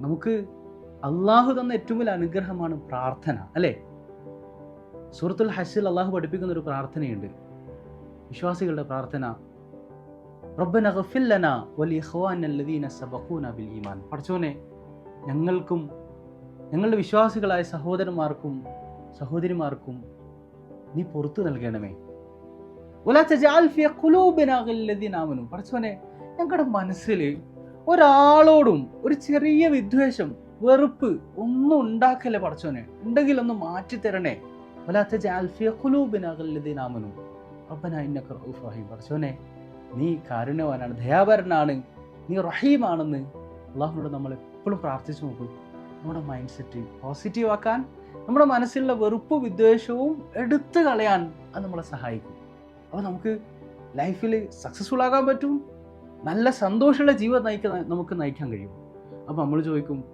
നമുക്ക് അള്ളാഹു തന്ന ഏറ്റവും വലിയ അനുഗ്രഹമാണ് പ്രാർത്ഥന അല്ലേ? സൂറത്തുൽ ഹസിൽ അള്ളാഹു പഠിപ്പിക്കുന്ന ഒരു പ്രാർത്ഥനയുണ്ട്. വിശ്വാസികളുടെ പ്രാർത്ഥന പഠിച്ചോനെ ഞങ്ങൾക്കും ഞങ്ങളുടെ വിശ്വാസികളായ സഹോദരന്മാർക്കും സഹോദരിമാർക്കും നീ പുറത്തു നൽകണമേ. ആമനു. പഠിച്ചോനെ ഞങ്ങളുടെ മനസ്സിൽ ഒരാളോടും ഒരു ചെറിയ വിദ്വേഷം വെറുപ്പ് ഒന്നും ഉണ്ടാക്കല്ലേ പഠിച്ചോനെ ഉണ്ടെങ്കിൽ ഒന്ന് മാറ്റി തരണേ വലാ തജഅൽ ഫീ ഖുലൂബിനാ ഗല്ലദീന ആമനു. റബ്ബന ഇന്നക പഠിച്ചോനെ നീ കാരുണ്യവാനാണ് ദയാപരനാണ് നീ റഹീമാണെന്ന് അള്ളാഹുനോട് നമ്മൾ എപ്പോഴും പ്രാർത്ഥിച്ചു നോക്കും. നമ്മുടെ മൈൻഡ് സെറ്റ് പോസിറ്റീവ് ആക്കാൻ നമ്മുടെ മനസ്സിലുള്ള വെറുപ്പ് വിദ്വേഷവും എടുത്തു കളയാൻ അത് നമ്മളെ സഹായിക്കും. അപ്പോൾ നമുക്ക് ലൈഫിൽ സക്സസ്ഫുൾ ആകാൻ പറ്റും നല്ല സന്തോഷമുള്ള ജീവിതം നയിക്കാൻ നമുക്ക് നയിക്കാൻ കഴിയും. അപ്പോൾ നമ്മൾ ചോദിക്കും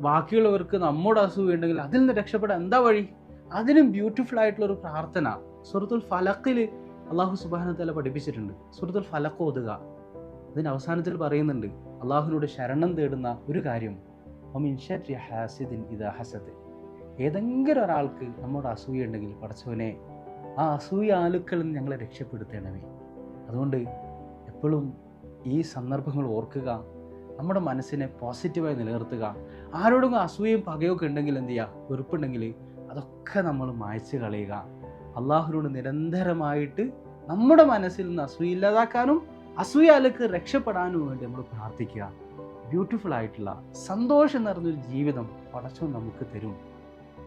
ബാക്കിയുള്ളവർക്ക് നമ്മുടെ അസുഖം ഉണ്ടെങ്കിൽ അതിൽ നിന്ന് രക്ഷപ്പെടാൻ എന്താ വഴി? അതിനും ബ്യൂട്ടിഫുൾ ആയിട്ടുള്ള ഒരു പ്രാർത്ഥന സുഹൃത്തുൽ ഫലക്കിൽ അള്ളാഹു സുബാന തല പഠിപ്പിച്ചിട്ടുണ്ട്. സുഹൃത്തുൽ ഫലക്ക് ഓതുക. അതിന് അവസാനത്തിൽ പറയുന്നുണ്ട് അള്ളാഹുവിനോട് ശരണം തേടുന്ന ഒരു കാര്യം. ഹാസിദിൻ ഏതെങ്കിലും ഒരാൾക്ക് നമ്മുടെ അസൂയ ഉണ്ടെങ്കിൽ പഠിച്ചവനെ ആ അസൂയ ആലുക്കളിൽ നിന്ന് ഞങ്ങളെ രക്ഷപ്പെടുത്തണമേ. അതുകൊണ്ട് എപ്പോഴും ഈ സന്ദർഭങ്ങൾ ഓർക്കുക നമ്മുടെ മനസ്സിനെ പോസിറ്റീവായി നിലനിർത്തുക. ആരോടും അസൂയയും പകയൊക്കെ ഉണ്ടെങ്കിൽ എന്ത് ചെയ്യുക വെറുപ്പുണ്ടെങ്കിൽ അതൊക്കെ നമ്മൾ മായ്ച്ചു കളയുക. അള്ളാഹുവിനോട് നിരന്തരമായിട്ട് നമ്മുടെ മനസ്സിൽ നിന്ന് അസൂയ ഇല്ലാതാക്കാനും അസൂയാലക്ക് രക്ഷപ്പെടാനും വേണ്ടി നമ്മൾ പ്രാർത്ഥിക്കുക. ബ്യൂട്ടിഫുൾ ആയിട്ടുള്ള സന്തോഷം നിറഞ്ഞൊരു ജീവിതം പടച്ചോൻ നമുക്ക് തരും.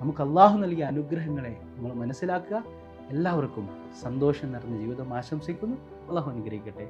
നമുക്ക് അള്ളാഹു നൽകിയ അനുഗ്രഹങ്ങളെ നമ്മൾ മനസ്സിലാക്കുക. എല്ലാവർക്കും സന്തോഷം നിറഞ്ഞ ജീവിതം ആശംസിക്കുന്നു. അള്ളാഹു അനുഗ്രഹിക്കട്ടെ.